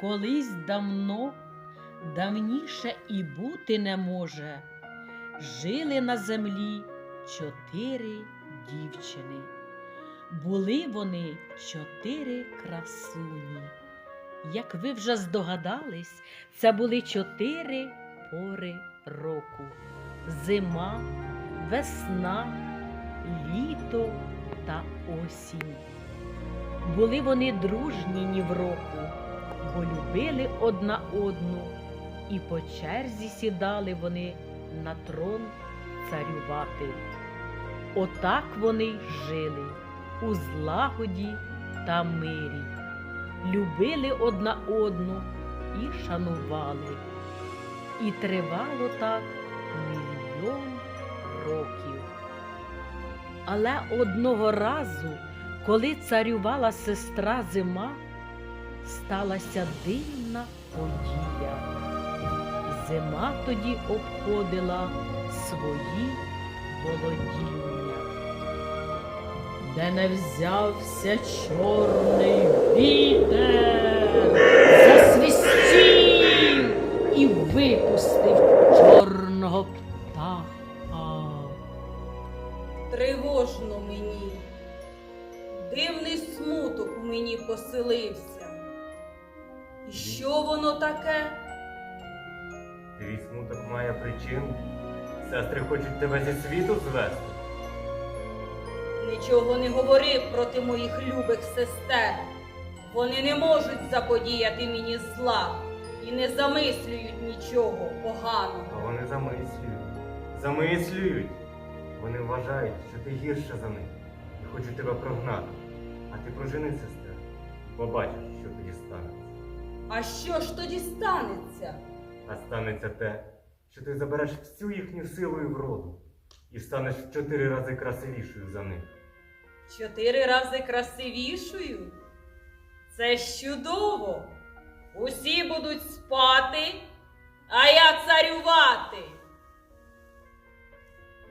Колись давно, давніше і бути не може, жили на землі чотири дівчини. Були вони чотири красуні. Як ви вже здогадались, це були чотири пори року: зима, весна, літо та осінь. Були вони дружні ні в року, бо любили одна одну, і по черзі сідали вони на трон царювати. Отак вони й жили у злагоді та мирі, любили одна одну і шанували. І тривало так мільйон років. Але одного разу, коли царювала сестра зима, сталася дивна подія. Зима тоді обходила свої володіння. Де не взявся чорний вітер, засвистів і випустив чорного птаха. Тривожно мені, дивний смуток у мені поселився. І що воно таке? Твій смуток має причину. Сестри хочуть тебе зі світу звести. Нічого не говори проти моїх любих сестер. Вони не можуть заподіяти мені зла і не замислюють нічого А поганого. вони замислюють. Замислюють. Вони вважають, що ти гірша за них і хочуть тебе прогнати. А ти прожени сестер і побачиш, що тоді станеться. А що ж тоді станеться? А станеться те, що ти забереш всю їхню силу і вроду і станеш в чотири рази красивішою за них. Чотири рази красивішою? Це ж чудово. Усі будуть спати, а я царювати.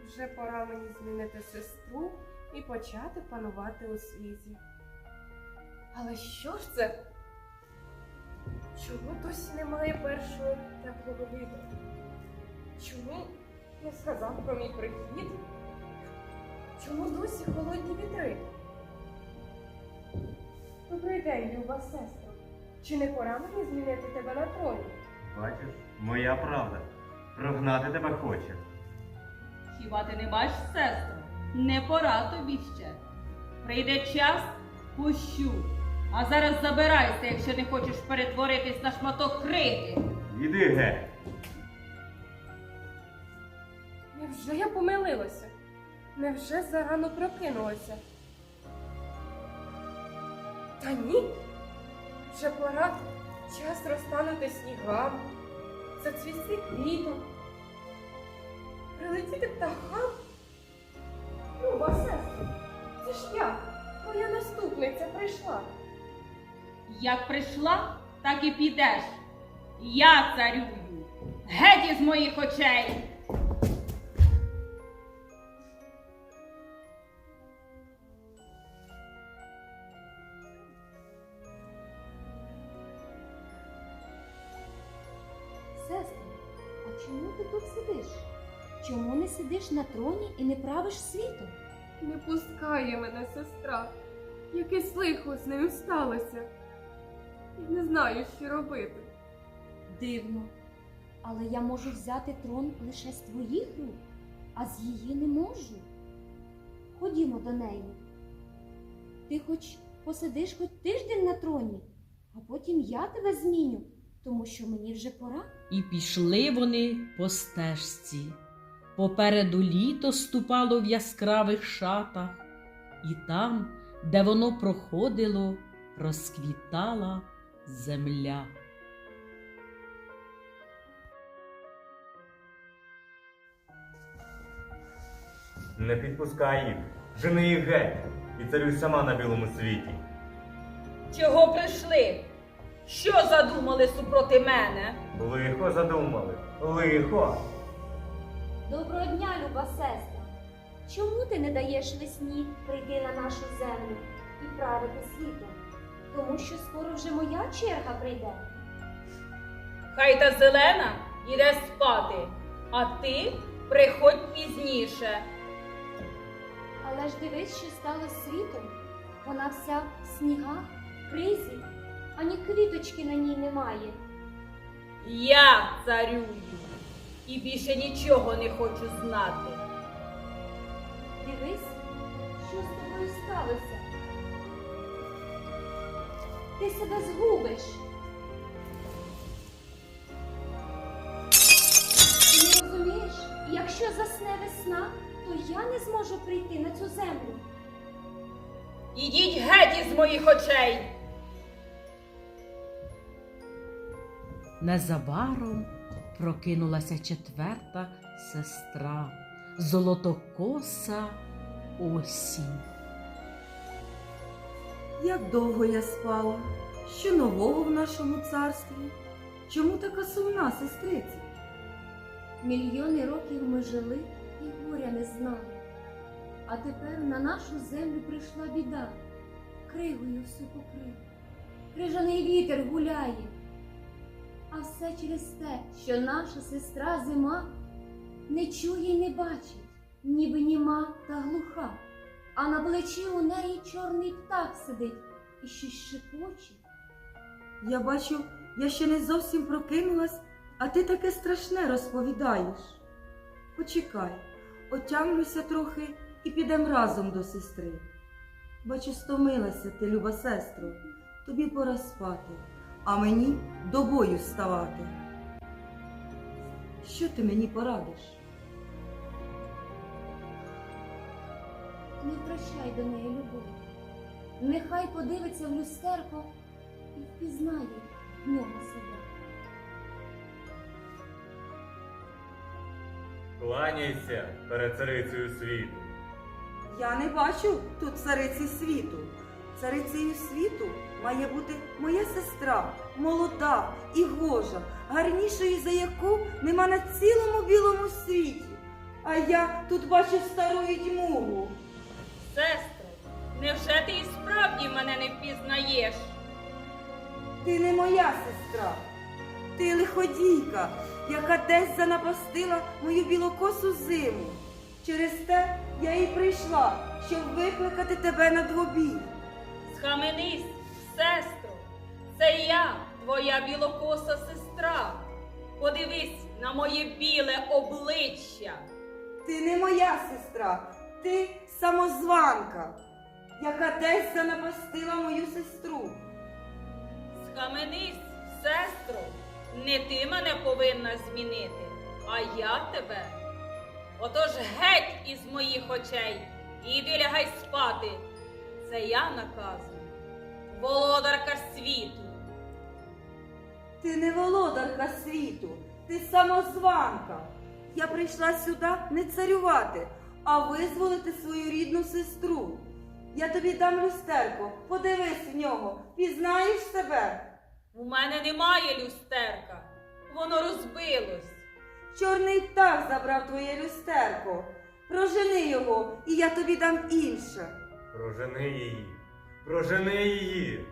Вже пора мені змінити сестру і почати панувати у світі. Але що ж це? Чому досі немає першого теплого літа? Чому не сказав про мій прихід? Чому досі холодні вітри? Добрий день, люба сестра. Чи не пора мені змінити тебе на троні? Бачиш, моя правда. Прогнати тебе хоче. Хіба ти не бачиш, сестро? Не пора тобі ще. Прийде час, пущу. А зараз забирайся, якщо не хочеш перетворитись на шматок крики. Іди геть. Невже я помилилася? Невже зарано прокинулася? Та ні. Вже пора час розтанути снігам, зацвісти квітом, прилетіти птахам. Люба сестра, це ж я, твоя наступниця прийшла. Як прийшла, так і підеш. Я царюю. Геть із моїх очей. Сестро, а чому ти тут сидиш? Чому не сидиш на троні і не правиш світом? Не пускає мене сестра. Якесь лихо з нею сталося. Не знаю, що робити. Дивно. Але я можу взяти трон лише з твоїх рук, а з її не можу. Ходімо до неї. Ти хоч посидиш хоч тиждень на троні, а потім я тебе зміню, тому що мені вже пора. І пішли вони по стежці. Попереду літо ступало в яскравих шатах, і там, де воно проходило, розквітала земля. Не підпускай їх. Жени їх геть. І царюй сама на білому світі. Чого прийшли? Що задумали супроти мене? Лихо задумали. Лихо. Доброго дня, люба сестра. Чому ти не даєш весні прийти на нашу землю і правити світом? Тому що скоро вже моя черга прийде. Хай та зелена іде спати, а ти приходь пізніше. Але ж дивись, що стало світом. Вона вся в снігах, кризі, ані квіточки на ній немає. Я царюю і більше нічого не хочу знати. Дивись, що з тобою сталося. Ти себе згубиш. Ти не розумієш, якщо засне весна, то я не зможу прийти на цю землю. Ідіть геть із моїх очей. Незабаром прокинулася четверта сестра, золотокоса осінь. Як довго я спала? Що нового в нашому царстві? Чому така сумна, сестриця? Мільйони років ми жили і горя не знали. А тепер на нашу землю прийшла біда, кривою всю покрив. Крижаний вітер гуляє. А все через те, що наша сестра зима не чує й не бачить, ніби німа та глуха, а на плечі у неї чорний птах сидить і щось шепоче. Я бачу, я ще не зовсім прокинулась, а ти таке страшне розповідаєш. Почекай, отямлюся трохи і підем разом до сестри. Бачу, стомилася ти, люба сестро, тобі пора спати, а мені до бою ставати. Що ти мені порадиш? Не втрачай до неї любов. Нехай подивиться в люстерко і впізнає в ньому себе. Кланяйся перед царицею світу. Я не бачу тут цариці світу. Царицею світу має бути моя сестра, молода і гожа, гарнішої за яку нема на цілому білому світі. А я тут бачу стару відьмугу. Сестро, невже ти і справді мене не впізнаєш? Ти не моя сестра. Ти лиходійка, яка десь занапастила мою білокосу зиму. Через те я і прийшла, щоб викликати тебе на двобій. Схаменись, сестро, це я, твоя білокоса сестра. Подивись на моє біле обличчя. Ти не моя сестра, ти самозванка, яка десь занапастила мою сестру. Схаменись, сестро, не ти мене повинна змінити, а я тебе. Отож геть із моїх очей і іди лягай спати. Це я наказую, володарка світу. Ти не володарка світу, ти самозванка. Я прийшла сюди не царювати, а визволити свою рідну сестру. Я тобі дам люстерко, подивись в нього, пізнаєш себе. У мене немає люстерка, воно розбилось. Чорний птах забрав твоє люстерко. Прожени його, і я тобі дам інше. Прожени її. Прожени її.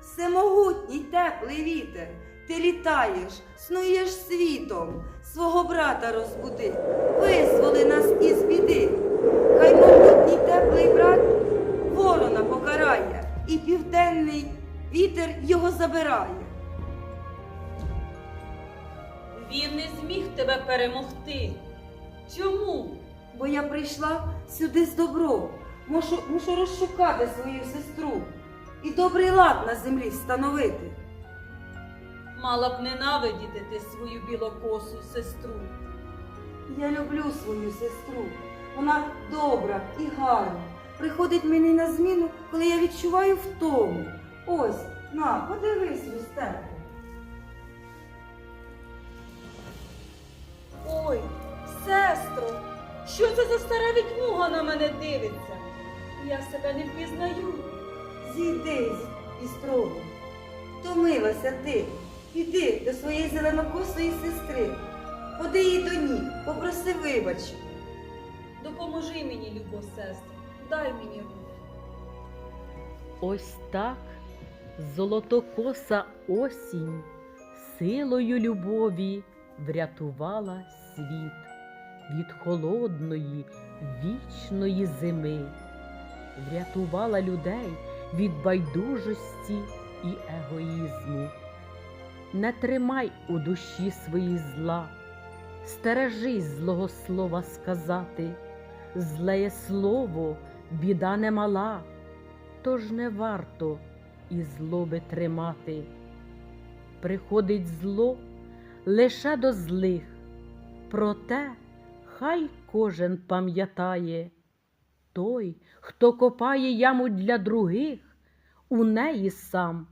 Всемогутній теплий вітер, ти літаєш, снуєш світом, свого брата розбуди, визволи нас забирає. Він не зміг тебе перемогти. Чому? Бо я прийшла сюди з добром, мушу, мушу розшукати свою сестру і добрий лад на землі встановити. Мала б ненавидіти ти свою білокосу сестру. Я люблю свою сестру. Вона добра і гарна. Приходить мені на зміну, коли я відчуваю втому. Ось, на, подивись, люстерко. Ой, сестро, що це за стара відьмуга на мене дивиться? Я себе не впізнаю. Зійди з- із трону. Втомилася ти. Піди до своєї зеленокосої сестри. Ходи їй до ніг, попроси вибач. Допоможи мені, любо сестро, дай мені руку. Ось так золотокоса осінь силою любові врятувала світ від холодної вічної зими, врятувала людей від байдужості і егоїзму. Не тримай у душі своїй зла, стережись злого слова сказати, злеє слово біда немала, тож не варто і злоби тримати. Приходить зло лише до злих, проте хай кожен пам'ятає, той, хто копає яму для других, у неї сам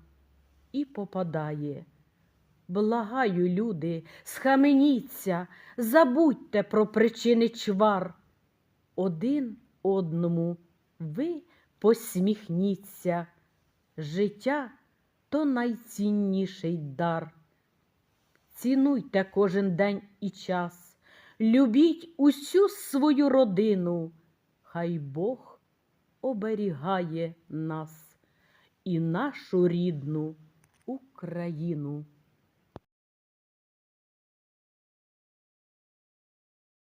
і попадає. Благаю, люди, схаменіться, забудьте про причини чвар. Один одному ви посміхніться. Життя то найцінніший дар. Цінуйте кожен день і час, любіть усю свою родину, хай Бог оберігає нас і нашу рідну Україну.